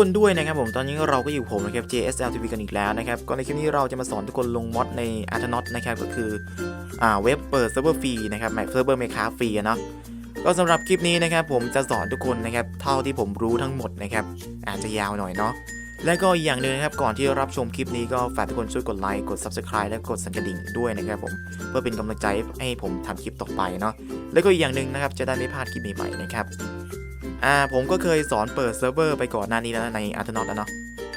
คนด้วยนะครับผมตอนนี้เราก็อยู่ผมนะครับ JSL TV กันอีกแล้วนะครับก็ในคลิปนี้เราจะมาสอนทุกคนลงมอดใน a r t h n o t นะครับก็คืออ่าเว็บเปิดเซิร์ฟเวอร์ฟรีนะครับแมเซิร์ฟเวอร์เมคาฟรีเนาะก็สำหรับคลิปนี้นะครับผมจะสอนทุกคนนะครับเท่าที่ผมรู้ทั้งหมดนะครับอาจจะยาวหน่อยเนาะและก็อีกอย่างหนึ่งนะครับก่อนที่รับชมคลิปนี้ก็ฝากทุกคนช่วยกดไลค์กด Subscribe และกดสั่นกระดิ่งด้วยนะครับผมเพื่อเป็นกำลังใจให้ผมทำคลิปต่อไปเนาะแล้วก็อีกอย่างหนึ่งนะครับจะได้ไม่พลาดคลิปใหม่ๆนะครับ อ่าผมก็เคยสอนเปิดเซิร์ฟเวอร์ไปก่อนหน้านี้แล้วในอัลตนอตนะเนาะ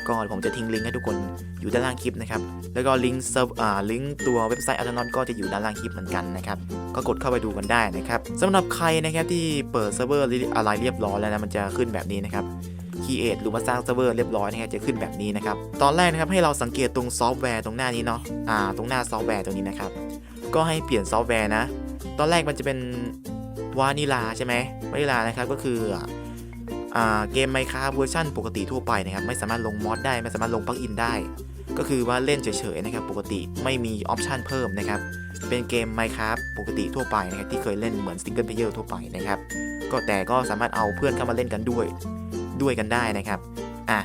ก็ผมจะทิ้งลิงก์ให้ทุกคนอยู่ด้านล่างคลิปนะครับ แล้วก็ลิงก์เซิร์ฟอ่าลิงก์ตัวเว็บไซต์อัลตนอตก็จะอยู่ด้านล่างคลิปเหมือนกันนะครับ ก็กดเข้าไปดูกันได้นะครับสำหรับใครนะครับที่เปิดเซิร์ฟเวอร์อะไรเรียบร้อยแล้วนะมันจะขึ้นแบบนี้นะครับ create หรือว่าสร้างเซิร์ฟเวอร์เรียบร้อยนะครับจะขึ้นแบบนี้นะครับ ตอนแรกนะครับให้เราสังเกตตรงซอฟต์แวร์ตรงหน้านี้เนาะ อ่า ตรงหน้าซอฟต์แวร์ตรงนี้นะครับ ก็ให้เปลี่ยนซอฟต์แวร์นะ ตอนแรกมันจะเป็น วานิลาใช่ไหมวานิลานะครับก็คือเกมไมค้าเวอร์ชันปกติทั่วไปนะครับไม่สามารถลงมอดได้ไม่สามารถลงปลั๊กอินได้ ก็คือว่าเล่นเฉยๆนะครับปกติไม่มีออปชันเพิ่มนะครับเป็นเกม Minecraft ปกติทั่วไปนะครับที่เคยเล่นเหมือน Single Player ทั่วไปนะครับก็แต่ก็สามารถเอาเพื่อนเข้ามาเล่นกันด้วยด้วยกันได้นะครับอะ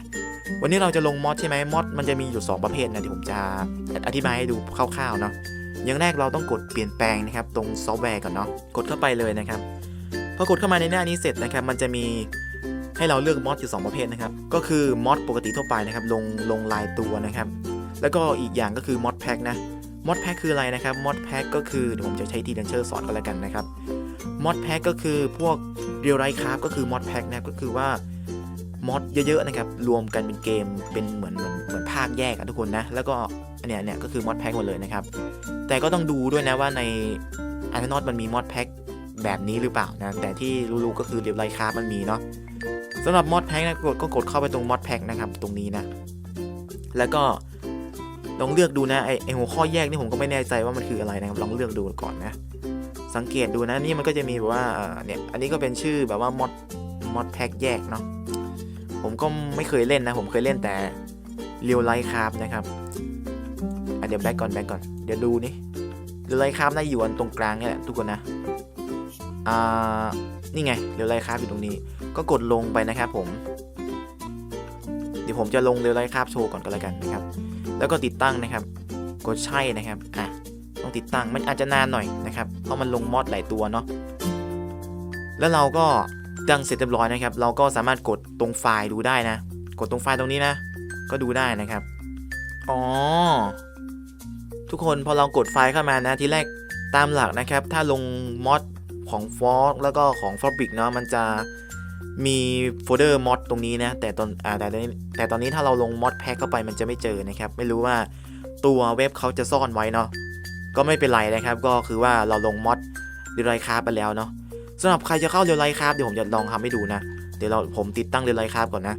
วันนี้เราจะลงมอดใช่ไหมมอดมันจะมีอยู่ 2 ประเภทนะที่ผมจะอธิบายให้ดูคร่าวๆเนาะ อย่างแรกเราต้องกดเปลี่ยนแปลงนะครับตรงซอฟต์แวร์ก่อนเนาะกดเข้าไปเลยนะครับพอกดเข้ามาในหน้านี้เสร็จนะครับ มันจะมีให้เราเลือกมอดอยู่2ประเภทนะครับ ก็คือมอดปกติทั่วไปนะครับ ลงลงลายตัวนะครับ แล้วก็อีกอย่างก็คือมอดแพ็กนะมอดแพ็กคืออะไรนะครับมอดแพ็กก็คือเดี๋ยวผมจะใช้ทีเดนเชอร์สอนก็แล้วกันนะครับมอดแพ็กก็คือพวกเรียลไรคราฟก็คือมอดแพ็กนะครับก็คือว่ามอดเยอะๆนะครับ รวมกันเป็นเกมเป็นเหมือนเหมือนเหมือนภาคแยกอะทุกคนนะ แล้วก็อันเนี้ยเนี่ยก็คือมอดแพ็กหมดเลยนะครับ แต่ก็ต้องดูด้วยนะว่าในอันนอตมันมีมอดแพ็กแบบนี้หรือเปล่านะ แต่ที่รู้ๆก็คือเรียลไรคาราฟมันมีเนาะสำหรับมอดแพ็กนะกดก็กดเข้าไปตรงมอดแพ็กนะครับตรงนี้นะ แล้วก็ลองเลือกดูนะไอไอหัวข้อแยกนี่ผมก็ไม่แน่ใจว่ามันคืออะไรนะครับลองเลือกดูก่อนนะ สังเกตดูนะนี่มันก็จะมีแบบว่าเนี่ยอันนี้ก็เป็นชื่อแบบว่ามอดมอดแพ็กแยกเนาะผมก็ไม่เคยเล่นนะ ผมเคยเล่นแต่เรียวไลท์คราฟนะครับเดี๋ยวแบ็กก่อนแบ็กก่อน เดี๋ยวดูนี่เรียวไลท์คราฟน่าอยู่อันตรงกลางนี่แหละทุกคนนะอ่านี่ไงเรียวไลท์คราฟอยู่ตรงนี้ ก็กดลงไปนะครับผม เดี๋ยวผมจะลงเรือไรคาบโชว์ก่อนก็แล้วกันนะครับ แล้วก็ติดตั้งนะครับ กดใช่นะครับอะต้องติดตั้งมันอาจจะนานหน่อยนะครับเพราะมันลงมอดหลายตัวเนาะแล้วเราก็ตั้งเสร็จเรียบร้อยนะครับ เราก็สามารถกดตรงไฟล์ดูได้นะ กดตรงไฟล์ตรงนี้นะ ก็ดูได้นะครับ อ๋อ ทุกคนพอเรากดไฟล์เข้ามานะทีแรกตามหลักนะครับ ถ้าลงมอดของ f o r แล้วก็ของ Fabric เนาะมันจะมีโฟลเดอร์มอดตรงนี้นะ แต่ตอนอ่าแต่ตอนนี้แต่ตอนนี้ถ้าเราลงมอดแพ็กเข้าไปมันจะไม่เจอนะครับ ไม่รู้ว่าตัวเว็บเขาจะซ่อนไว้เนาะก็ไม่เป็นไรนะครับ ก็คือว่าเราลงมอดเร l ไลคาร์ไปแล้วเนาะสำหรับใครจะเข้าเร l ไลคาร์เดี๋ยวผมจะลองทำให้ดูนะ เดี๋ยวเราผมติดตั้งเร l ไลคาร์ก่อนนะ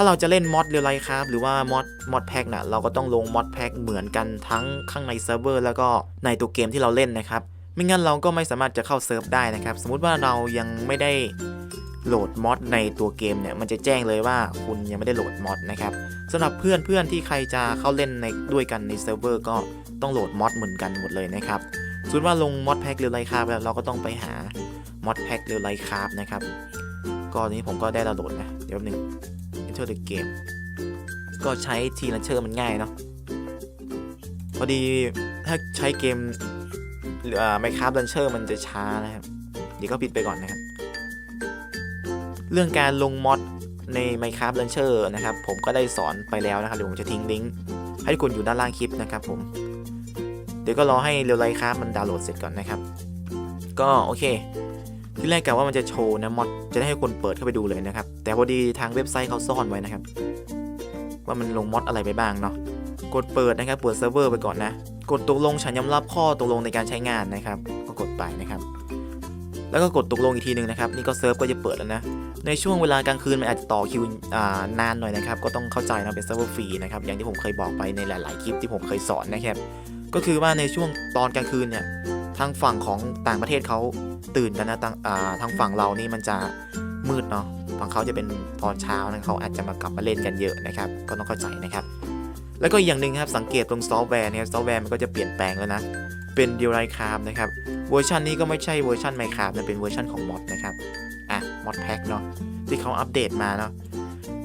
ถ้าเราจะเล่นมอดเร l ไลคาร์หรือว่ามอดมอดแพ็กนะเราก็ต้องลงมอดแพ็กเหมือนกันทั้งข้างในเซิร์ฟเวอร์แล้วก็ในตัวเกมที่เราเล่นนะครับไม่งั้นเราก็ไม่สามารถจะเข้าเซิร์ฟได้นะครับ สมมุติว่าเรายังไม่ได้โหลดมอดในตัวเกมเนี่ยมันจะแจ้งเลยว่าคุณยังไม่ได้โหลดมอดนะครับสำหรับเพื่อนเพื่อนที่ใครจะเข้าเล่นในด้วยกันในเซิร์ฟเวอร์ก็ต้องโหลดมอดเหมือนกันหมดเลยนะครับสมมติว่าลงมอดแพ็กเรือไรคราบแล้วเราก็ต้องไปหามอดแพ็กเรือไรคราบนะครับก็นี้ผมก็ได้ดาวน์โหลดนะเดี๋ยวแป๊บนึง Enter the game ก็ใช้ทีลันเชอร์มันง่ายเนาะพอดีถ้าใช้เกมไมค r า f t ลันเชอร์มันจะช้านะครับ เดี๋ยวก็ปิดไปก่อนนะครับ เรื่องการลงมอดใน Minecraft l a u n c h e นะครับ ผมก็ได้สอนไปแล้วนะครับเดี๋ยวผมจะทิ้งลิงก์ให้ทุกคนอยู่ด้านล่างคลิปนะครับผม เดี๋ยวก็รอให้เร l ไลค r a f t มันดาวน์โหลดเสร็จก่อนนะครับ ก็โอเค ที่แรกกะว่ามันจะโชว์นะมอดจะได้ให้คนเปิดเข้าไปดูเลยนะครับ แต่พอดีทางเว็บไซต์เขาซ่อนไว้นะครับ ว่ามันลงมอดอะไรไปบ้างเนาะกดเปิดนะครับเปิดเซิร์ฟเวอร์ไปก่อนนะ กดตกลงฉันยอมรับข้อตกลงในการใช้งานนะครับ ก็กดไปนะครับ แล้วก็กดตกลงอีกทีหนึ่งนะครับนี่ก็เซิร์ฟก็จะเปิดแล้วนะในช่วงเวลากลางคืนมันอาจจะต่อคิวนานหน่อยนะครับ ก็ต้องเข้าใจนะเป็นเซิร์ฟเวอร์ฟรีนะครับอย่างที่ผมเคยบอกไปในหลาย ๆ คลิปที่ผมเคยสอนนะครับก็คือว่าในช่วงตอนกลางคืนเนี่ย ทางฝั่งของต่างประเทศเขาตื่นกันนะทางทางฝั่งเรานี่มันจะมืดเนาะฝั่งเขาจะเป็นตอนเช้านะเขาอาจจะมากลับมาเล่นกันเยอะนะครับ ก็ต้องเข้าใจนะครับ แล้วก็อย่างหนึ่งครับสังเกตตรงซอฟต์แวร์เนี่ยซอฟต์แวร์มันก็จะเปลี่ยนแปลงแล้วนะเป็นเดียไรคาร์นะครับเวอร์ชันนี้ก็ไม่ใช่เวอร์ชันไมคาร์นะเป็นเวอร์ชันของมอดนะครับอะมอดแพ็กเนาะที่เขาอัปเดตมาเนาะ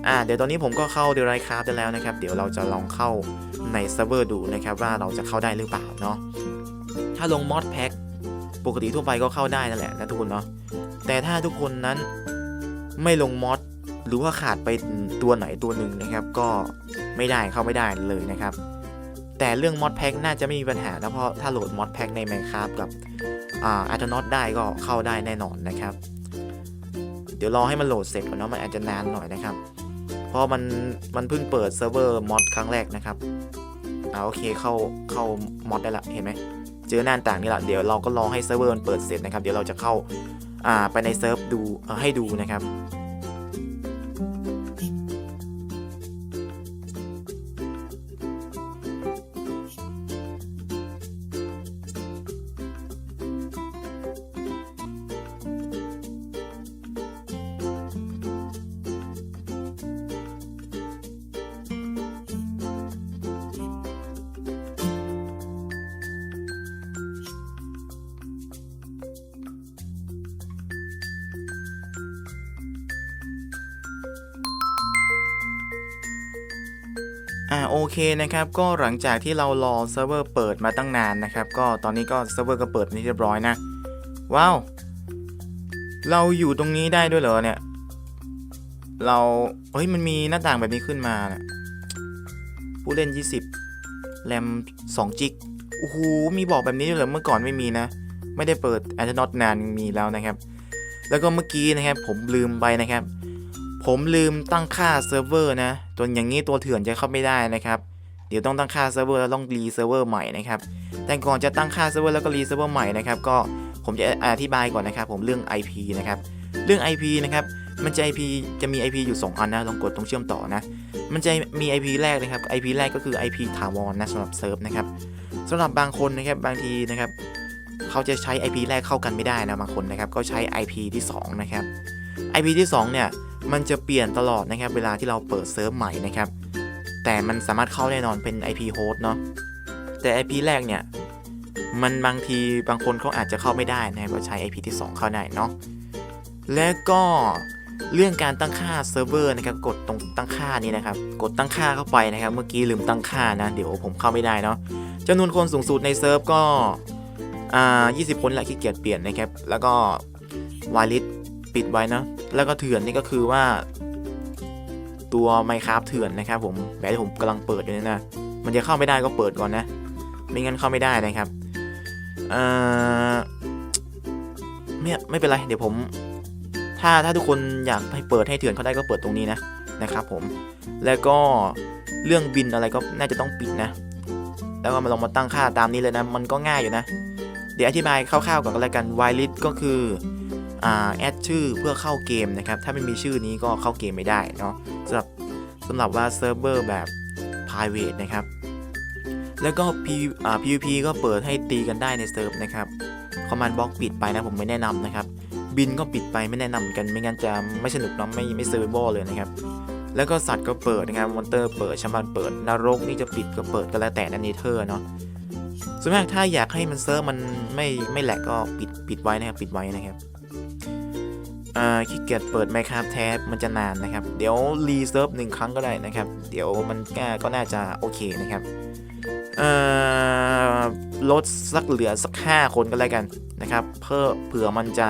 อ่าเดี๋ยวตอนนี้ผมก็เข้าเดลไรคราฟได้แล้วนะครับ เดี๋ยวเราจะลองเข้าในเซิร์ฟเวอร์ดูนะครับว่าเราจะเข้าได้หรือเปล่าเนาะ ถ้าลงมอดแพ็คปกติทั่วไปก็เข้าได้นั่นแหละนะทุกคนเนาะแต่ถ้าทุกคนนั้นไม่ลงมอดหรือว่าขาดไปตัวไหนตัวหนึ่งนะครับ ก็ไม่ได้เข้าไม่ได้เลยนะครับ แต่เรื่องมอดแพ็คน่าจะไม่มีปัญหานะเพราะถ้าโหลดมอดแพ็คใน Minecraft กับอ่าอัลตนอตได้ก็เข้าได้แน่นอนนะครับ เดี๋ยวรอให้มันโหลดเสร็จก่อนเนาะมันอาจจะนานหน่อยนะครับ เพราะมันมันเพิ่งเปิดเซิร์ฟเวอร์มอดครั้งแรกนะครับอ่าโอเคเข้าเข้ามอดได้ละเห็นไหม เจอหน้าต่างนี่แหละเดี๋ยวเราก็รอให้เซิร์ฟเวอร์มันเปิดเสร็จนะครับ เดี๋ยวเราจะเข้าไปในเซิร์ฟดูให้ดูนะครับ เคนะครับก็หลังจากที่เรารอเซิร์ฟเวอร์เปิดมาตั้งนานนะครับก็ตอนนี้ก็เซิร์ฟเวอร์ก็เปิดเป็นที่เรียบร้อยนะว้าวเราอยู่ตรงนี้ได้ด้วยเหรอเนี่ย เราเฮ้ยมันมีหน้าต่างแบบนี้ขึ้นมานะผู้เล่น 20 แรม 2 จิกโอ้โหมีบอกแบบนี้ด้วยเหรอเมื่อก่อนไม่มีนะ ไม่ได้เปิดแอนด์นอตนานมีแล้วนะครับ แล้วก็เมื่อกี้นะครับผมลืมไปนะครับ ผมลืมตั้งค่าเซิร์ฟเวอร์นะจนอย่างนี้ตัวเถื่อนจะเข้าไม่ได้นะครับ เดี๋ยวต้องตั้งค่าเซิร์ฟเวอร์แล้วต้องรีเซิร์ฟเวอร์ใหม่นะครับ แต่ก่อนจะตั้งค่าเซิร์ฟเวอร์แล้วก็รีเซิร์ฟเวอร์ใหม่นะครับ ก็ผมจะอธิบายก่อนนะครับ ผมเรื่อง IP นะครับ เรื่อง IP นะครับมันจะ IP จะมี IP อยู่ 2 อันนะ ลองกดตรงเชื่อมต่อนะ มันจะมี IP แรกนะครับ IP แรกก็คือ IP ถาวรนะสำหรับเซิร์ฟนะครับสำหรับบางคนนะครับบางทีนะครับ เขาจะใช้ IP แรกเข้ากันไม่ได้นะบางคนนะครับ ก็ใช้ IP ที่สองนะครับ IP ที่สองเนี่ย มันจะเปลี่ยนตลอดนะครับ เวลาที่เราเปิดเซิร์ฟใหม่นะครับ แต่มันสามารถเข้าแน่นอนเป็น IP host เนาะแต่ IP แรกเนี่ย มันบางทีบางคนเขาอาจจะเข้าไม่ได้นะครับก็ใช้ IP ที่ 2 เข้าได้เนาะและก็เรื่องการตั้งค่าเซิร์ฟเวอร์นะครับกดตรงตั้งค่านี้นะครับ กดตั้งค่าเข้าไปนะครับ เมื่อกี้ลืมตั้งค่านะ เดี๋ยวผมเข้าไม่ได้เนาะจำนวนคนสูงสุดในเซิร์ฟก็อ่า20 คนละขี้เกียจเปลี่ยนนะครับ แล้วก็วาลิด ปิดไว้เนาะแล้วก็เถื่อนนี่ก็คือว่า ตัว Minecraft เถื่อนนะครับผมแบบที่ผมกำลังเปิดอยู่นี่นะ มันจะเข้าไม่ได้ก็เปิดก่อนนะ ไม่งั้นเข้าไม่ได้นะครับเอ่อไม่ไม่เป็นไร เดี๋ยวผม ถ้าถ้าทุกคนอยากให้เปิดให้เถื่อนเขาได้ก็เปิดตรงนี้นะนะครับผม แล้วก็เรื่องบินอะไรก็น่าจะต้องปิดนะ แล้วก็มาลองมาตั้งค่าตามนี้เลยนะ มันก็ง่ายอยู่นะ เดี๋ยวอธิบายคร่าวๆก่อนก็แล้วกันไวลิสก็คือ แอดชื่อเพื่อเข้าเกมนะครับ ถ้าไม่มีชื่อนี้ก็เข้าเกมไม่ได้เนาะสำหรับสำหรับว่าเซิร์ฟเวอร์แบบ private นะครับ แล้วก็ P อ่า PVP ก็เปิดให้ตีกันได้ในเซิร์ฟนะครับคอมมานด์บล็อกปิดไปนะผมไม่แนะนำนะครับ บินก็ปิดไปไม่แนะนำกันไม่งั้นจะไม่สนุกเนาะไม่ไม่เซอร์บอร์เลยนะครับแล้วก็สัตว์ก็เปิดนะครับมอนเตอร์เปิดชัมบานเปิดนรกนี่จะปิดก็เปิดก็แล้วแต่นันเนเธอร์เนาะส่วนมากถ้าอยากให้มันเซิร์ฟมันไม่ไม่แหลกก็ปิดปิดไว้นะครับปิดไว้นะครับ อ่าขี้เกียจเปิด Minecraft แทบมันจะนานนะครับ เดี๋ยวรีเซิร์ฟหนึ่งครั้งก็ได้นะครับ เดี๋ยวมันก็ก็น่าจะโอเคนะครับลดสักเหลือสัก 5 คนก็แล้วกันนะครับเพื่อเผื่อมันจะ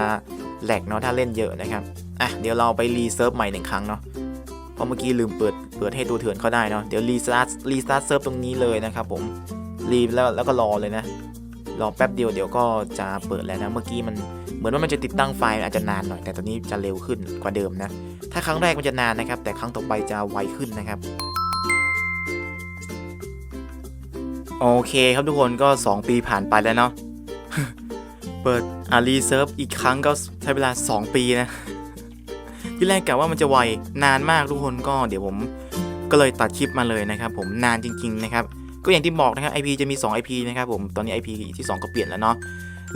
แหลกเนาะถ้าเล่นเยอะนะครับอะเดี๋ยวเราไปรีเซิร์ฟใหม่หนึ่งครั้งเนาะเพราะเมื่อกี้ลืมเปิดเปิดให้ตัวเถื่อนเขาได้เนาะเดี๋ยวรีสตาร์ทรีสตาร์ทเซิร์ฟตรงนี้เลยนะครับผมรีแล้วแล้วก็รอเลยนะรอแป๊บเดียวเดี๋ยวก็จะเปิดแล้วนะเมื่อกี้มัน มือนว่ามันจะติดตั้งไฟล์อาจจะนานหน่อยแต่ตอนนี้จะเร็วขึ้นกว่าเดิมนะ ถ้าครั้งแรกมันจะนานนะครับ แต่ครั้งต่อไปจะไวขึ้นนะครับโอเคครับทุกคนก็ 2 ปีผ่านไปแล้วเนาะเปิดอารีเซิร์ฟอีกครั้งก็ใช้เวลา 2 ปีนะ ที่แรกกะว่ามันจะไวนานมากทุกคนก็เดี๋ยวผมก็เลยตัดคลิปมาเลยนะครับ ผมนานจริง ๆ นะครับ ก็อย่างที่บอกนะครับ IP จะมี 2 IP นะครับผมตอนนี้ IP ที่ 2 ก็เปลี่ยนแล้วเนาะ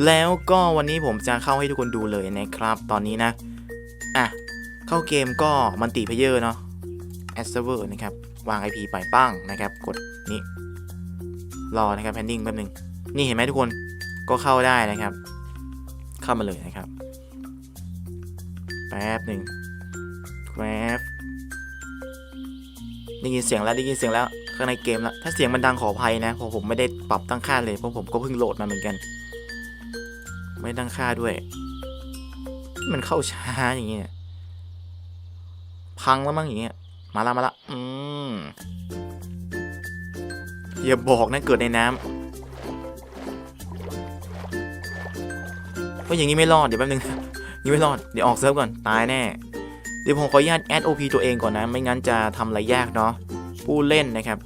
แล้วก็วันนี้ผมจะเข้าให้ทุกคนดูเลยนะครับ ตอนนี้นะ อะ เข้าเกมก็มันติเพเยอร์เนาะ Add Server นะครับ วาง IP ไปปั้งนะครับ กดนี่ รอนะครับ pending แป๊บนึง นี่เห็นไหมทุกคนก็เข้าได้นะครับ เข้ามาเลยนะครับ แป๊บหนึ่งแป๊บได้ยินเสียงแล้วได้ยินเสียงแล้วข้างในเกมแล้ว ถ้าเสียงมันดังขออภัยนะเพราะผมไม่ได้ปรับตั้งค่าเลยเพราะผมก็เพิ่งโหลดมาเหมือนกัน ไม่ตั้งค่าด้วย มันเข้าช้าอย่างเงี้ย พังแล้วมั้งอย่างเงี้ย มาละมาละ อืม อย่าบอกนะเกิดในน้ำว่าอย่างนี้ไม่รอด เดี๋ยวแป๊บนึงยังไม่รอด เดี๋ยวออกเซิร์ฟก่อน ตายแน่ เดี๋ยวผมขออนุญาตแอด OP ตัวเองก่อนนะ ไม่งั้นจะทำอะไรยากเนาะ ผู้เล่นนะครับ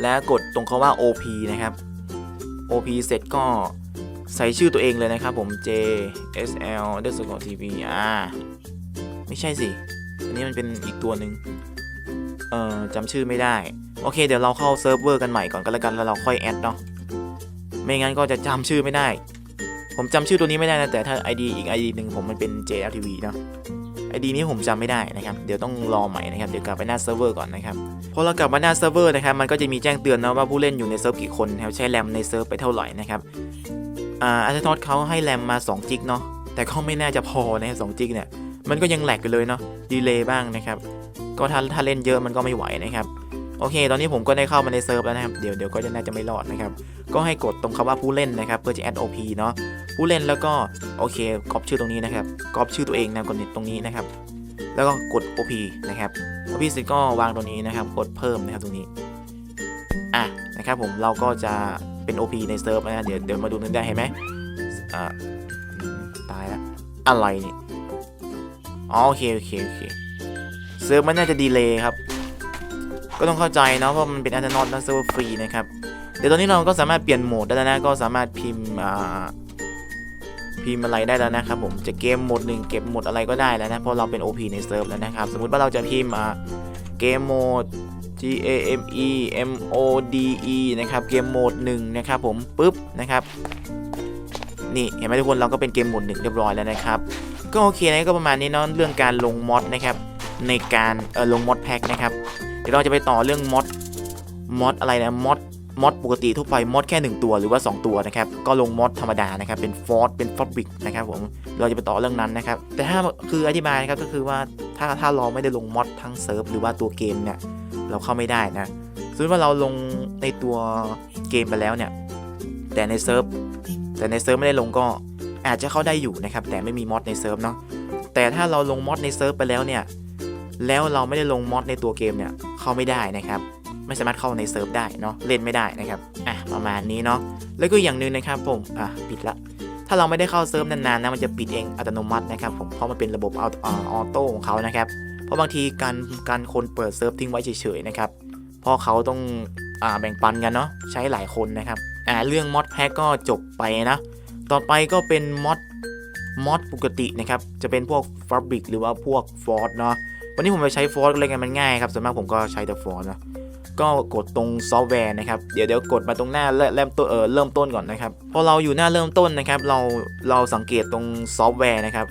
และกดตรงคาว่า OP นะครับ OP เสร็จก็ ใส่ชื่อตัวเองเลยนะครับผม J S L d e s c o r TV อ่าไม่ใช่สิ อันนี้มันเป็นอีกตัวหนึ่งเอ่อจำชื่อไม่ได้ โอเค เดี๋ยวเราเข้าเซิร์ฟเวอร์กันใหม่ก่อนก็แล้วกันแล้วเราค่อยแอดเนาะไม่งั้นก็จะจำชื่อไม่ได้ ผมจำชื่อตัวนี้ไม่ได้นะ แต่ถ้า ID อีก ID หนึ่งผมมันเป็น JLTV เนาะ ID นี้ผมจำไม่ได้นะครับ เดี๋ยวต้องรอใหม่นะครับ เดี๋ยวกลับไปหน้าเซิร์ฟเวอร์ก่อนนะครับ พอเรากลับมาหน้าเซิร์ฟเวอร์นะครับ มันก็จะมีแจ้งเตือนนะว่าผู้เล่นอยู่ในเซิร์ฟกี่คนนะครับใช้แรมในเซิร์ฟไปเท่าไหร่นะครับ อ่าอาร์ตอสเขาให้แรมมา 2 จิกเนาะแต่ก็ไม่น่าจะพอนะสองจิกเนี่ย มันก็ยังแหลกอยู่เลยเนาะดีเลย์บ้างนะครับ ก็ถ้าถ้าเล่นเยอะมันก็ไม่ไหวนะครับ โอเค ตอนนี้ผมก็ได้เข้ามาในเซิร์ฟแล้วนะครับ เดี๋ยวเดี๋ยวก็จะน่าจะไม่รอดนะครับ ก็ให้กดตรงคำว่าผู้เล่นนะครับ เพื่อจะแอด OP เนาะผู้เล่นแล้วก็โอเคก๊อปชื่อตรงนี้นะครับก๊อปชื่อตัวเองนะกดตรงนี้นะครับ แล้วก็กด OP นะครับ OP เสร็จก็วางตรงนี้นะครับ กดเพิ่มนะครับตรงนี้ อะนะครับผมเราก็จะ เป็น OP ในเซิร์ฟนะเดี๋ยวเดี๋ยวมาดูนึงได้เห็นไหมอ่าตายล้วอะไรเนี่ยอ๋อโอเคโอเคโอเคเซิร์ฟมันน่าจะดีเลย์ครับ ก็ต้องเข้าใจเนาะเพราะมันเป็นอันนอตนะเซิร์ฟฟรีนะครับเดี๋ยวตอนนี้เราก็สามารถเปลี่ยนโหมดได้แล้วนะก็สามารถพิมพ์อ่าพิมพ์อะไรได้แล้วนะครับผมจะเกมโหมดหนึ่งเก็บโหมดอะไรก็ได้แล้วนะเพราะเราเป็น OP ในเซิร์ฟแล้วนะครับ สมมุติว่าเราจะพิมพ์อ่าเกมโหมด G A M E M O D E นะครับเกมโหมดหนึ่งนะครับผมปุ๊บนะครับนี่เห็นไหมทุกคนเราก็เป็นเกมโหมดหนึ่งเรียบร้อยแล้วนะครับ ก็โอเคนะก็ประมาณนี้เนาะเรื่องการลงมอดนะครับในการเออลงมอดแพ็กนะครับเดี๋ยวเราจะไปต่อเรื่องมอดมอดอะไรนะมอดมอดปกติทั่วไปมอดแค่ 1 ตัวหรือว่า 2 ตัวนะครับก็ลงมอดธรรมดานะครับเป็นฟอร์เป็นฟอร์บิกนะครับผมเราจะไปต่อเรื่องนั้นนะครับแต่ถ้าคืออธิบายนะครับก็คือว่าถ้าถ้าเราไม่ได้ลงมอดทั้งเซิร์ฟหรือว่าตัวเกมเนี่ย เราเข้าไม่ได้นะสมมติว่าเราลงในตัวเกมไปแล้วเนี่ย แต่ในเซิร์ฟแต่ในเซิร์ฟไม่ได้ลงก็อาจจะเข้าได้อยู่นะครับ แต่ไม่มีมอดในเซิร์ฟเนาะแต่ถ้าเราลงมอดในเซิร์ฟไปแล้วเนี่ย แล้วเราไม่ได้ลงมอดในตัวเกมเนี่ยเข้าไม่ได้นะครับ ไม่สามารถเข้าในเซิร์ฟได้เนาะเล่นไม่ได้นะครับอะประมาณนี้เนาะแล้วก็อย่างหนึ่งนะครับผมอะปิดละถ้าเราไม่ได้เข้าเซิร์ฟนานๆนะมันจะปิดเองอัตโนมัตินะครับผมเพราะมันเป็นระบบออโต้ของเขานะครับ ราะบางทีการการคนเปิดเซิร์ฟทิ้งไว้เฉยๆนะครับเพราะเขาต้องอแบ่งปันกันเนาะใช้หลายคนนะครับอ่าเรื่องมอดแพ็กก็จบไปนะ ต่อไปก็เป็นมอดมอดปกตินะครับ จะเป็นพวกฟาบริกหรือว่าพวกฟอร์ดเนาะวันนี้ผมไปใช้ฟอร์ดอะไรกันมันง่ายครับส่วนมากผมก็ใช้แต่ฟอร์ดนะก็กดตรงซอฟต์แวร์นะครับ เดี๋ยวเดี๋ยวกดมาตรงหน้าเริ่มต้นเออเริ่มต้นก่อนนะครับ พอเราอยู่หน้าเริ่มต้นนะครับ เราเราสังเกตตรงซอฟต์แวร์นะครับ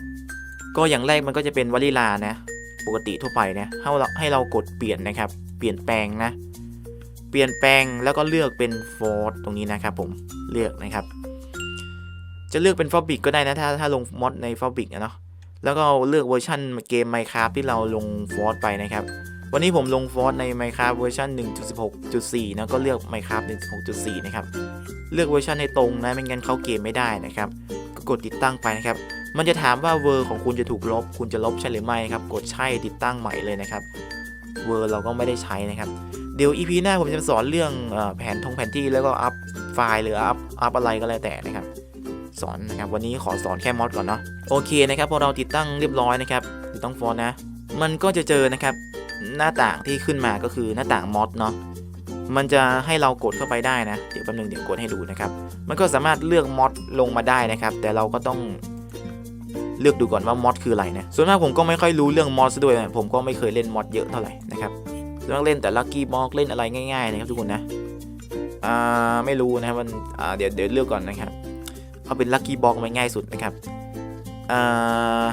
ก็อย่างแรกมันก็จะเป็นวลีลานะ ปกติทั่วไปนะให้เราให้เรากดเปลี่ยนนะครับ เปลี่ยนแปลงนะ เปลี่ยนแปลงแล้วก็เลือกเป็นฟอร์ดตรงนี้นะครับผมเลือกนะครับ จะเลือกเป็นฟอบิกก็ได้นะถ้าถ้าลงมอดในฟอบิกนะเนาะแล้วก็เลือกเวอร์ชันเกม Minecraft ที่เราลงฟอร์ดไปนะครับ วันนี้ผมลงฟอร์ดใน Minecraft เวอร์ชัน1.16.4 นะก็เลือก Minecraft 1.16.4 นะครับ เลือกเวอร์ชันให้ตรงนะไม่งั้นเข้าเกมไม่ได้นะครับ ก็กดติดตั้งไปนะครับ มันจะถามว่าเวอร์ของคุณจะถูกลบ คุณจะลบใช่หรือไม่ครับ กดใช่ติดตั้งใหม่เลยนะครับ เวอร์เราก็ไม่ได้ใช้นะครับ เดี๋ยว EP หน้าผมจะสอนเรื่องอแผนทงแผนที่แล้วก็อัพไฟล์หรืออัพอัพอะไรก็แล้วแต่นะครับ สอนนะครับวันนี้ขอสอนแค่มอดก่อนเนาะ โอเคนะครับพอเราติดตั้งเรียบร้อยนะครับติดตั้งฟอนนะ มันก็จะเจอนะครับ หน้าต่างที่ขึ้นมาก็คือหน้าต่างมอดเนาะมันจะให้เรากดเข้าไปได้นะ เดี๋ยวแป๊บนึงเดี๋ยวกดให้ดูนะครับ มันก็สามารถเลือกมอดลงมาได้นะครับ แต่เราก็ต้องเลือกดูก่อนว่ามอดคืออะไรนะ ส่วนมากผมก็ไม่ค่อยรู้เรื่องมอดซะด้วยนะผมก็ไม่เคยเล่นมอดเยอะเท่าไหร่นะครับส่วนมากเล่นแต่ลั c กี้บ็อกเล่นอะไรง่ายๆนะครับทุกคนนะอ่าไม่รู้นะมันอ่าเดี๋ยวเดี๋ยวเลือกก่อนนะครับเอาเป็นลั c กี้บ็อกมันง่ายสุดนะครับอ่า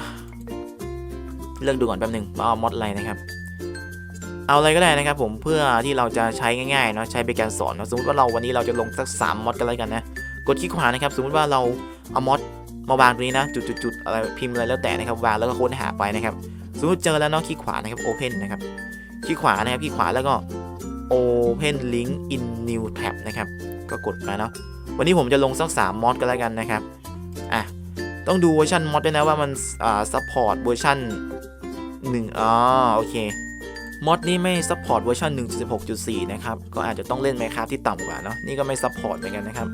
เลือกดูก่อนแป๊บหนึงว่าเอามอดอะไรนะครับ เอาอะไรก็ได้นะครับผมเพื่อที่เราจะใช้ง่ายๆเนาะใช้เป็นการสอนเนะสมมติว่าเราวันนี้เราจะลงสัก3มอดกันแล้วกันนะกดคลิกขวานะครับสมมติว่าเราเอามอดมาวางตรงนี้นะจุดๆๆอะไรพิมพ์อะไรแล้วแต่นะครับวางแล้วก็ค้นหาไปนะครับสมมติเจอแล้วเนาะคลิกขวานะครับโอเพนนะครับคลิกขวานะครับคลิกขวาแล้วก็ Open Link in New Tab นะครับก็กดไปเนาะวันนี้ผมจะลงสัก3มอดก็แล้วกันนะครับอะต้องดูเวอร์ชันมอดด้วยนะว่ามันอ่าซัพพอร์ตเวอร์ชัน1อ๋อโอเค มอดนี้ไม่ซัพพอร์ตเวอร์ชัน1.16.4 นะครับ ก็อาจจะต้องเล่น Minecraft ที่ต่ำกว่าเนาะ นี่ก็ไม่ซัพพอร์ตเหมือนกันนะครับ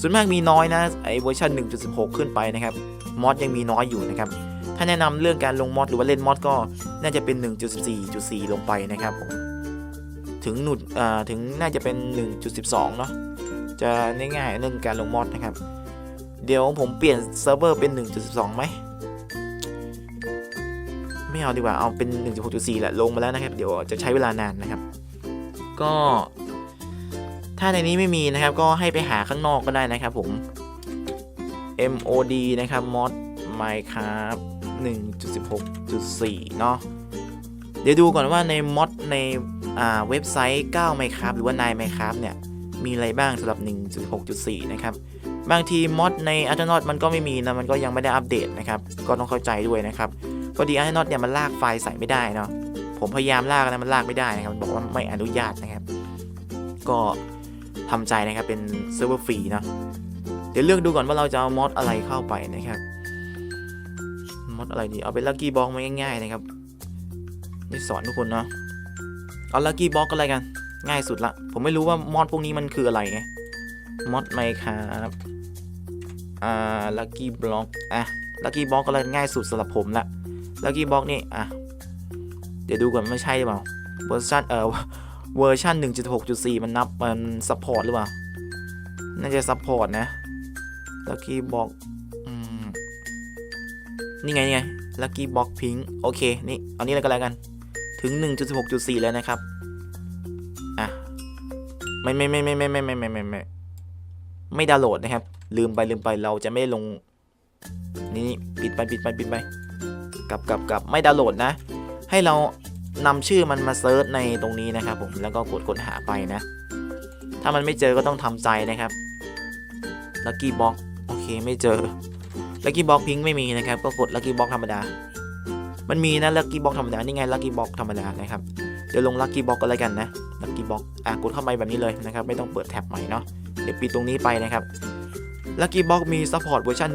ส่วนมากมีน้อยนะ ไอเวอร์ชัน1.16 ขึ้นไปนะครับ มอดยังมีน้อยอยู่นะครับ ถ้าแนะนำเรื่องการลงมอดหรือว่าเล่นมอดก็น่าจะเป็น 1.14.4 ลงไปนะครับผมถึงหนุดอ่าถึงน่าจะเป็น 1.12 เนาะ จะง่ายๆเรื่องการลงมอดนะครับ เดี๋ยวผมเปลี่ยนเซิร์ฟเวอร์เป็น 1.12 ไหม ไม่เอาดีกว่าเอาเป็น 1.6.4 แหละลงมาแล้วนะครับ เดี๋ยวจะใช้เวลานานนะครับ ก็ ถ้าในนี้ไม่มีนะครับ ก็ให้ไปหาข้างนอกก็ได้นะครับผม MOD นะครับ mod Minecraft 1.16.4 เนาะเดี๋ยวดูก่อนว่าในมอดในอ่าเว็บไซต์ 9 Minecraft หรือว่า9 Minecraft เนี่ย มีอะไรบ้างสำหรับ 1.6.4 นะครับ บางทีมอดใน a r t e r n o t มันก็ไม่มีนะ มันก็ยังไม่ได้อัปเดตนะครับ ก็ต้องเข้าใจด้วยนะครับ พอดี a r t e r n o t เนี่ยมันลากไฟล์ใส่ไม่ได้เนาะผมพยายามลากนะมันลากไม่ได้นะครับบอกว่าไม่อนุญาตนะครับ ก็ทำใจนะครับเป็นเซิร์ฟเวอร์ฟรีเนาะเดี๋ยวเลือกดูก่อนว่าเราจะเอามอดอะไรเข้าไปนะครับมอดอะไรดีเอาเป็นลั c กี้บล็อกมาง่ายๆนะครับนี่สอนทุกคนเนาะเอาลั c กี้บล็อกก็อะไรกัน ง่ายสุดละ ผมไม่รู้ว่ามอดพวกนี้มันคืออะไรไงมอดไมครับอ่าลั c กี้บล็อกอะลั c กี้บล็อกก็เลยง่ายสุดสำหรับผมละ ลั c กี้บ็อกนี่อะ เดี๋ยวดูก่อนไม่ใช่หรือเปล่าเวอร์ชันเอ่อเวอร์ชัน1.6.4 มันนับมันซัพพอร์ตหรือเปล่า น่าจะซัพพอร์ตนะลั c กี้บ็อกอืมนี่ไงนี่ไงลั c กี้บ็อกพิงโอเค นี่ เอานี้เลยก็แล้วกัน ถึง 1.6.4 แล้วนะครับ อะ ไม่ไม่ไม่ไม่ไม่ไม่ไม่ไม่ไม่ไม่ไม่ดาวน์โหลดนะครับ ลืมไปลืมไปเราจะไม่ลง นี่ปิดไปปิดไปปิดไป กลับกลับกลับไม่ดาวน์โหลดนะ ให้เรานำชื่อมันมาเซิร์ชในตรงนี้นะครับผมแล้วก็กดค้นหาไปนะ ถ้ามันไม่เจอก็ต้องทำใจนะครับลั c กี้บ็อกโอเคไม่เจอลั c กี้บ็อกพิงไม่มีนะครับ ก็กดลั c กี้บ็อกธรรมดา มันมีนะลั c กี้บ็อกธรรมดา นี่ไงลั c กี้บ็อกธรรมดานะครับ เดี๋ยวลงลั c กี้บ็อกก็แล้วกันนะลั c กี้บ็อกอะกดเข้าไปแบบนี้เลยนะครับ ไม่ต้องเปิดแท็บใหม่เนาะ เดี๋ยวปิดตรงนี้ไปนะครับลั c กี้บ็อกมีซัพพอร์ตเวอร์ชัน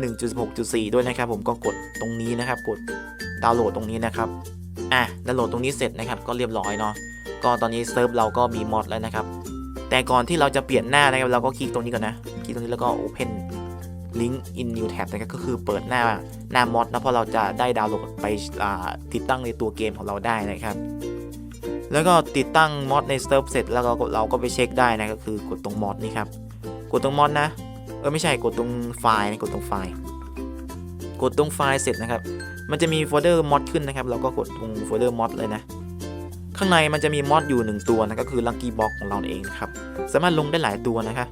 1.6.4 ด้วยนะครับ ผมก็กดตรงนี้นะครับ กด ดาวน์โหลดตรงนี้นะครับอะดาวน์โหลดตรงนี้เสร็จนะครับก็เรียบร้อยเนาะก็ตอนนี้เซิร์ฟเราก็มีมอดแล้วนะครับแต่ก่อนที่เราจะเปลี่ยนหน้านะครับเราก็คลิกตรงนี้ก่อนนะคลิกตรงนี้แล้วก็ Open Link in New Tab นะครับก็คือเปิดหน้าหน้ามอดนะเพราะเราจะได้ดาวน์โหลดไปติดตั้งในตัวเกมของเราได้นะครับ แล้วก็ติดตั้งมอดในเซิร์ฟเสร็จแล้วก็เราก็ไปเช็คได้นะก็คือกดตรงมอดนี่ครับกดตรงมอดนะเออไม่ใช่กดตรงไฟล์นะกดตรงไฟล์ กดตรงไฟล์เสร็จนะครับ มันจะมีโฟลเดอร์มอดขึ้นนะครับ เราก็กดตรงโฟลเดอร์มอดเลยนะ ข้างในมันจะมีมอดอยู่ 1 ตัวนะก็คือ Lucky Box ของเราเองนะครับ สามารถลงได้หลายตัวนะครับ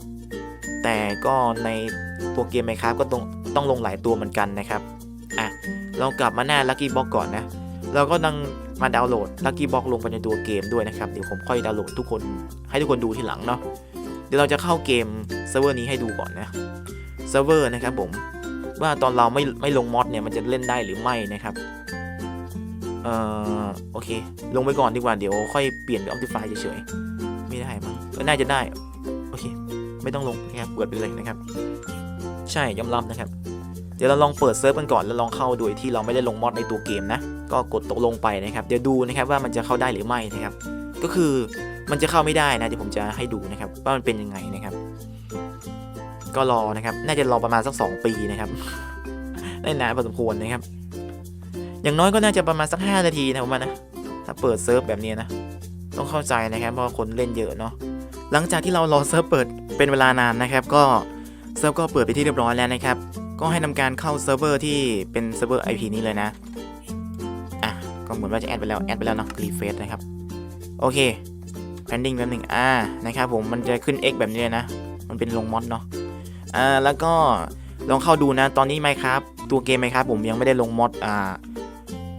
แต่ก็ในตัวเกมไหมครับก็ต้องต้องลงหลายตัวเหมือนกันนะครับ อะ เรากลับมาหน้า Lucky Box ก่อนนะ เราก็ดังมาดาวน์โหลด Lucky Box ลงไปในตัวเกมด้วยนะครับ เดี๋ยวผมค่อยดาวน์โหลดทุกคนให้ทุกคนดูทีหลังเนาะ เดี๋ยวเราจะเข้าเกมเซิร์ฟเวอร์นี้ให้ดูก่อนนะ เซิร์ฟเวอร์นะครับผม ว่าตอนเราไม่ไม่ลงมอดเนี่ยมันจะเล่นได้หรือไม่นะครับเอ่อโอเค ลงไปก่อนดีกว่าเดี๋ยวค่อยเปลี่ยนเป็น Optify เฉยๆไม่ได้มั้งก็น่าจะได้โอเค ไม่ต้องลงนะครับเปิดไปเลยนะครับ ใช่ยอมรับนะครับ เดี๋ยวเราลองเปิดเซิร์ฟกันก่อนแล้วลองเข้าโดยที่เราไม่ได้ลงมอดในตัวเกมนะก็กดตกลงไปนะครับ เดี๋ยวดูนะครับว่ามันจะเข้าได้หรือไม่นะครับ ก็คือมันจะเข้าไม่ได้นะเดี๋ยวผมจะให้ดูนะครับว่ามันเป็นยังไงนะครับ ก็รอนะครับ น่าจะรอประมาณสักสองปีนะครับได้นานพอสมควรนะครับ อย่างน้อยก็น่าจะประมาณสัก 5 นาทีนะผมว่านะ ถ้าเปิดเซิร์ฟแบบนี้นะ ต้องเข้าใจนะครับ เพราะคนเล่นเยอะเนาะ หลังจากที่เรารอเซิร์ฟเปิดเป็นเวลานานนะครับ ก็เซิร์ฟก็เปิดไปที่เรียบร้อยแล้วนะครับ ก็ให้ทำการเข้าเซิร์ฟเวอร์ที่เป็นเซิร์ฟเวอร์ IP นี้เลยนะ อะ ก็เหมือนว่าจะแอดไปแล้ว แอดไปแล้วเนาะรีเฟซนะครับ โอเค pending แป๊บหนึ่งอ่า นะครับผม มันจะขึ้น X แบบนี้เลยนะ มันเป็นลงมอดเนาะ อ่าแล้วก็ลองเข้าดูนะตอนนี้ไหมครับตัวเกมไหมครับผมยังไม่ได้ลงมอดอ่า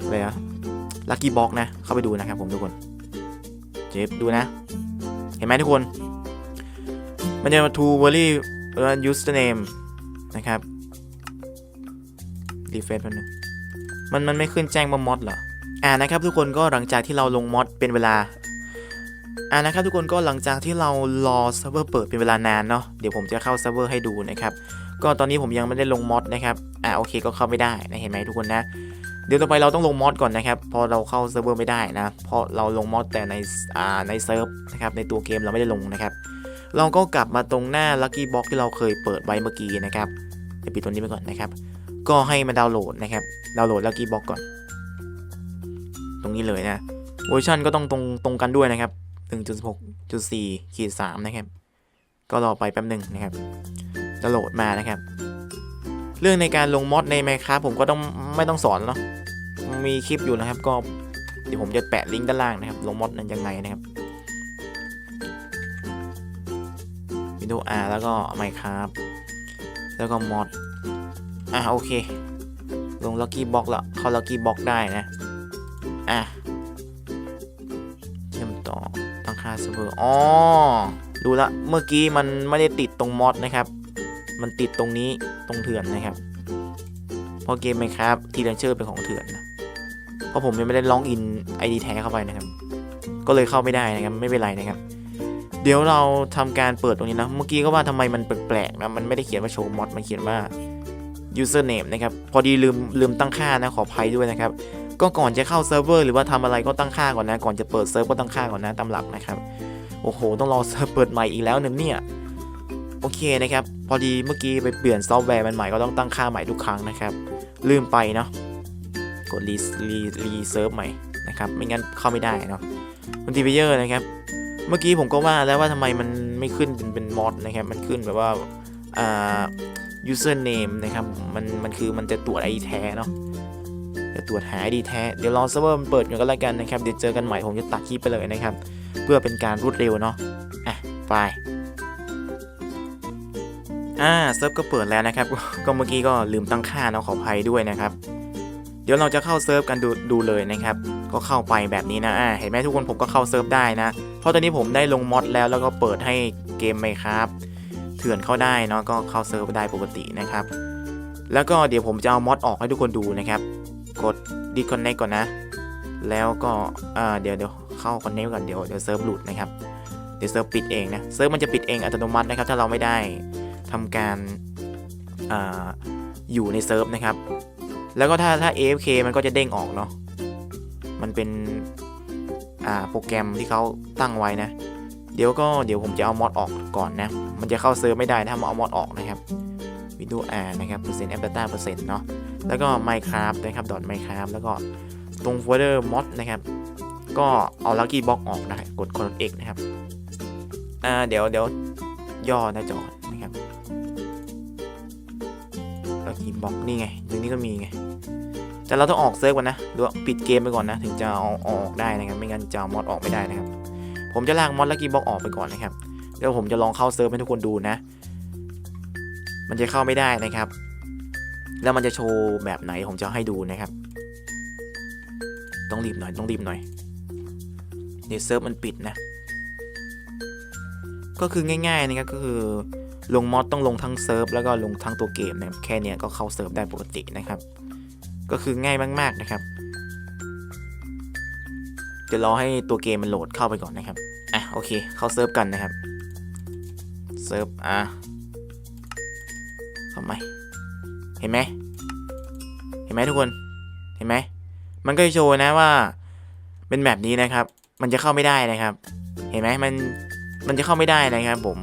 อะไรอะลัคกี้บ็อกนะเข้าไปดูนะครับผมทุกคนเจ็บดูนะ เห็นไหมทุกคน มันจะมา to very username นะครับรีเฟซแป๊บนึงมันมันไม่ขึ้นแจ้งว่ามอดเหรออ่านะครับทุกคนก็หลังจากที่เราลงมอดเป็นเวลา อ่านะครับทุกคนก็หลังจากที่เรารอเซิร์ฟเวอร์เปิดเป็นเวลานานเนาะเดี๋ยวผมจะเข้าเซิร์ฟเวอร์ให้ดูนะครับก็ตอนนี้ผมยังไม่ได้ลงมอดนะครับอ่าโอเคก็เข้าไม่ได้นะเห็นไหมทุกคนนะ เดี๋ยวต่อไปเราต้องลงมอดก่อนนะครับพอเราเข้าเซิร์ฟเวอร์ไม่ได้นะเพราะเราลงมอดแต่ในอ่าในเซิร์ฟนะครับในตัวเกมเราไม่ได้ลงนะครับเราก็กลับมาตรงหน้า Lucky Box ที่เราเคยเปิดไว้เมื่อกี้นะครับเดี๋ยวปิดตัวนี้ไปก่อนนะครับ ก็ให้มาดาวน์โหลดนะครับดาวน์โหลด Lucky Box ก่อน ตรงนี้เลยนะเวอร์ชันก็ต้องตรงตรงกันด้วยนะครับ 1.6.4ขีด3นะครับ ก็รอไปแป๊บหนึ่งนะครับ จะโหลดมานะครับ เรื่องในการลงมอดใน Minecraft ผมก็ต้องไม่ต้องสอนเนาะมีคลิปอยู่นะครับ ก็เดี๋ยวผมจะแปะลิงก์ด้านล่างนะครับ ลงมอดนั้นยังไงนะครับ Windows R แล้วก็ Minecraft แล้วก็มอดอะโอเค ลง Lucky Box ละเข้า Lucky Box ได้นะ อะาเซิร์ฟเวอร์อ๋อดูละเมื่อกี้มันไม่ได้ติดตรงมอดนะครับ มันติดตรงนี้ตรงเถื่อนนะครับ เพราะเกมไหมครับทีเลนเชอร์เป็นของเถื่อนนะเพราะผมยังไม่ได้ล็อกอิน ID แท้เข้าไปนะครับ ก็เลยเข้าไม่ได้นะครับไม่เป็นไรนะครับ เดี๋ยวเราทำการเปิดตรงนี้นะ เมื่อกี้ก็ว่าทำไมมันแปลกๆนะมันไม่ได้เขียนว่าโชว์มอดมันเขียนว่า username นะครับ พอดีลืมลืมตั้งค่านะขออภัยด้วยนะครับ ก็ก่อนจะเข้าเซิร์ฟเวอร์หรือว่าทำอะไรก็ตั้งค่าก่อนนะ ก่อนจะเปิดเซิร์ฟก็ตั้งค่าก่อนนะตามหลักนะครับ โอ้โห ต้องรอเซิร์ฟเปิดใหม่อีกแล้วเนี่ยเนี่ย โอเคนะครับ พอดีเมื่อกี้ไปเปลี่ยนซอฟต์แวร์มันใหม่ก็ต้องตั้งค่าใหม่ทุกครั้งนะครับ ลืมไปเนาะ กดรีรีรีเซิร์ฟใหม่นะครับ ไม่งั้นเข้าไม่ได้เนาะมัลติเพเยอร์นะครับ เมื่อกี้ผมก็ว่าแล้วว่าทำไมมันไม่ขึ้นเป็นเป็นมอดนะครับ มันขึ้นแบบว่าอ่า username นะครับ มันมันคือมันจะตรวจไอแท้เนาะ จะตรวจหา ID แท้ เดี๋ยวรอเซิร์ฟเวอร์มันเปิดกันก็แล้วกันนะครับ เดี๋ยวเจอกันใหม่ผมจะตัดคลิปไปเลยนะครับ เพื่อเป็นการรวดเร็วเนาะ อะ ไป อ่า เซิร์ฟก็เปิดแล้วนะครับ ก็เมื่อกี้ก็ลืมตั้งค่าเนาะขออภัยด้วยนะครับ เดี๋ยวเราจะเข้าเซิร์ฟกันดูดูเลยนะครับ ก็เข้าไปแบบนี้นะ อ่า เห็นไหมทุกคนผมก็เข้าเซิร์ฟได้นะ เพราะตอนนี้ผมได้ลงมอดแล้วแล้วก็เปิดให้เกมไหมครับ เถื่อนเข้าได้เนาะ ก็เข้าเซิร์ฟได้ปกตินะครับแล้วก็เดี๋ยวผมจะเอามอดออกให้ทุกคนดูนะครับ กด disconnect ก่อนนะ แล้วก็เดี๋ยวเดี๋ยวเข้า connect ก่อนเดี๋ยวเดี๋ยวเซิร์ฟหลุดนะครับ เดี๋ยวเซิร์ฟปิดเองนะ เซิร์ฟมันจะปิดเองอัตโนมัตินะครับ ถ้าเราไม่ได้ทำการออยู่ในเซิร์ฟนะครับ แล้วก็ถ้าถ้า AFK มันก็จะเด้งออกเนาะ มันเป็นโปรแกรมที่เขาตั้งไว้นะ เดี๋ยวก็เดี๋ยวผมจะเอามอดออกก่อนนะ มันจะเข้าเซิร์ฟไม่ได้ถ้ามาเอามอดออกนะครับ Windows R นะครับเปอร์เซ็นต์ App Data เปอร์เซ็นต์เนาะ แล้วก็ Minecraft นะครับ .minecraft แล้วก็ตรงโฟลเดอร์ mod นะครับ ก็เอา lucky box ออกนะครับกด Ctrl X นะครับอ่าเดี๋ยวเดี๋ยวย่อหน้าจอนะครับ lucky box นี่ไงตรงนี้ก็มีไงแต่เราต้องออกเซิร์ฟก่อนนะหรือว่าปิดเกมไปก่อนนะ ถึงจะเอาออกได้นะครับ ไม่งั้นจะมอดออกไม่ได้นะครับ ผมจะลากมอด lucky box ออกไปก่อนนะครับ เดี๋ยวผมจะลองเข้าเซิร์ฟให้ทุกคนดูนะ มันจะเข้าไม่ได้นะครับ แล้วมันจะโชว์แบบไหนผมจะให้ดูนะครับ ต้องรีบหน่อยต้องรีบหน่อยเดี๋ยวเซิร์ฟมันปิดนะ ก็คือง่ายๆนะครับก็คือลงมอดต้องลงทั้งเซิร์ฟแล้วก็ลงทั้งตัวเกมนะคแค่เนี้ยก็เข้าเซิร์ฟได้ปกตินะครับ ก็คือง่ายมากๆนะครับจะรอให้ตัวเกมมันโหลดเข้าไปก่อนนะครับ อะโอเค เข้าเซิร์ฟกันนะครับ เซิร์ฟอะทำไม เห็นไหมเห็นไหมทุกคนเห็นไหมมันก็จะโชว์นะว่า เป็นแบบนี้นะครับ มันจะเข้าไม่ได้นะครับ เห็นไหมมันมันจะเข้าไม่ได้นะครับ ผม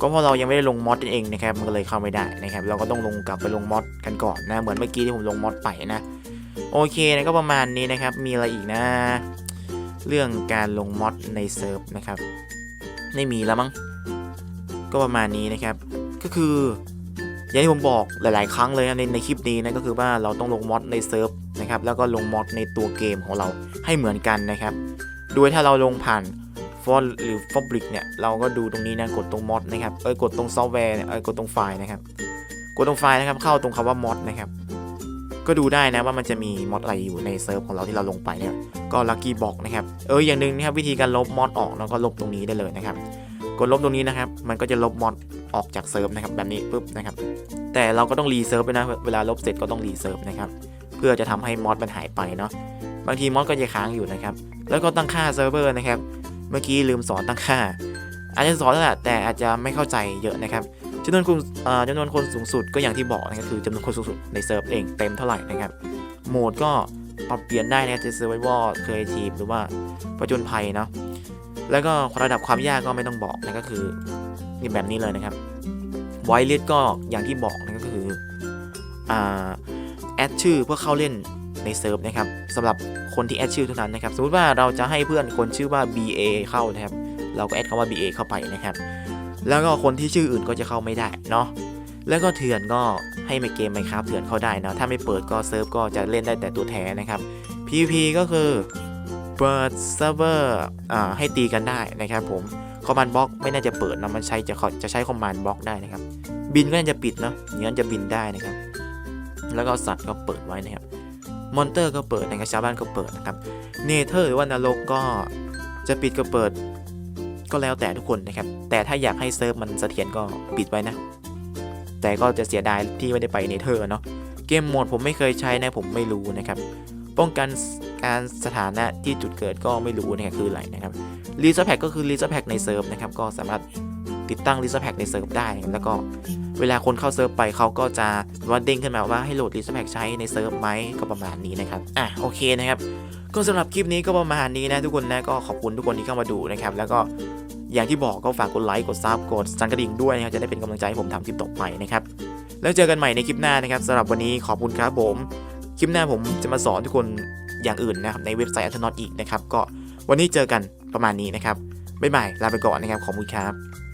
ก็เพราะเรายังไม่ได้ลงมอดเองนะครับ มันก็เลยเข้าไม่ได้นะครับ เราก็ต้องลงกลับไปลงมอดกันก่อนนะ เหมือนเมื่อกี้ที่ผมลงมอดไปนะ โอเคนะก็ประมาณนี้นะครับ มีอะไรอีกนะ เรื่องการลงมอดในเซิร์ฟนะครับ ไม่มีแล้วมั้ง ก็ประมาณนี้นะครับ ก็คือ อย่างที่ผมบอกหลาย ๆ ครั้งเลยนะในในคลิปนี้นะก็คือว่าเราต้องลงมอดในเซิร์ฟนะครับแล้วก็ลงมอดในตัวเกมของเราให้เหมือนกันนะครับ โดยถ้าเราลงผ่านฟอนหรือฟอบริกเนี่ยเราก็ดูตรงนี้นะกดตรงมอดนะครับเอ้ยกดตรงซอฟต์แวร์เนี่ยเอ้ยกดตรงไฟล์นะครับ กดตรงไฟล์นะครับเข้าตรงคำว่ามอดนะครับก็ดูได้นะว่ามันจะมีมอดอะไรอยู่ในเซิร์ฟของเราที่เราลงไปเนี่ยก็ลัคกี้บอกนะครับเอออย่างหนึ่งนะครับวิธีการลบมอดออกแล้วก็ลบตรงนี้ได้เลยนะครับ กดลบตรงนี้นะครับ มันก็จะลบมอดออกจากเซิร์ฟนะครับแบบนี้ปุ๊บนะครับ แต่เราก็ต้องรีเซิร์ฟด้วยนะ เวลาลบเสร็จก็ต้องรีเซิร์ฟนะครับ เพื่อจะทำให้มอดมันหายไปเนาะ บางทีมอดก็จะค้างอยู่นะครับ แล้วก็ตั้งค่าเซิร์ฟเวอร์นะครับ เมื่อกี้ลืมสอนตั้งค่า อาจจะสอนแล้วแหละแต่อาจจะไม่เข้าใจเยอะนะครับจำนวนคนอ่าจำนวนคนสูงสุดก็อย่างที่บอกนะครับคือจำนวนคนสูงสุดในเซิร์ฟเองเต็มเท่าไหร่นะครับ โหมดก็ปรับเปลี่ยนได้นะจะเซอร์ไววอลเคยทีมหรือว่าประจนภัยเนาะ แล้วก็ระดับความยากก็ไม่ต้องบอกนะก็คือนี่แบบนี้เลยนะครับไวเลสก็อย่างที่บอกนะก็คืออ่าแอดชื่อเพื่อเข้าเล่นในเซิร์ฟนะครับสำหรับคนที่แอดชื่อเท่านั้นนะครับสมมติว่าเราจะให้เพื่อนคนชื่อว่า BA เข้านะครับ เราก็แอดคำว่า BA เข้าไปนะครับ แล้วก็คนที่ชื่ออื่นก็จะเข้าไม่ได้เนาะแล้วก็เถื่อนก็ให้ในเกมไมครับเถื่อนเข้าได้นะถ้าไม่เปิดก็เซิร์ฟก็จะเล่นได้แต่ตัวแท้นะครับ PVP ก็คือ เปิดเซิร์ฟเวอร์ให้ตีกันได้นะครับผมคอมมานด์บล็อกไม่น่าจะเปิดนะมันใช้จะขอจะใช้คอมมานด์บล็อกได้นะครับ บินก็น่าจะปิดเนาะอย่างนั้นจะบินได้นะครับ แล้วก็สัตว์ก็เปิดไว้นะครับมอนเตอร์ก็เปิดนะครับชาวบ้านก็เปิดนะครับเนเธอร์หรือว่านรกก็จะปิดก็เปิดก็แล้วแต่ทุกคนนะครับ แต่ถ้าอยากให้เซิร์ฟมันเสถียรก็ปิดไว้นะ แต่ก็จะเสียดายที่ไม่ได้ไปเนเธอร์เนาะเกมโหมดผมไม่เคยใช้นะผมไม่รู้นะครับ ป้องกัน การสถานะที่จุดเกิดก็ไม่รู้นะครับคืออะไรนะครับรีเซอร์แพ็กก็คือรีเซอร์แพ็กในเซิร์ฟนะครับก็สามารถติดตั้งรีเซอร์แพ็กในเซิร์ฟได้นะครับแล้วก็เวลาคนเข้าเซิร์ฟไปเขาก็จะว่าเด้งขึ้นมาว่าให้โหลดรีเซอร์แพ็กใช้ในเซิร์ฟไหมก็ประมาณนี้นะครับอะโอเคนะครับก็สำหรับคลิปนี้ก็ประมาณนี้นะทุกคนนะก็ขอบคุณทุกคนที่เข้ามาดูนะครับแล้วก็อย่างที่บอกก็ฝากกดไลค์กดซับกดสั่นกระดิ่งด้วยนะครับจะได้เป็นกำลังใจให้ผมทำคลิปต่อไปนะครับแล้วเจอกันใหม่ในคลิปหน้านะครับสำหรับวันนี้ขอบคุณครับผม คลิปหน้าผมจะมาสอนทุกคน อย่างอื่นนะครับในเว็บไซต์อัลทนอตอีกนะครับก็วันนี้เจอกันประมาณนี้นะครับบ๊ายบายลาไปก่อนนะครับขอบคุณครับ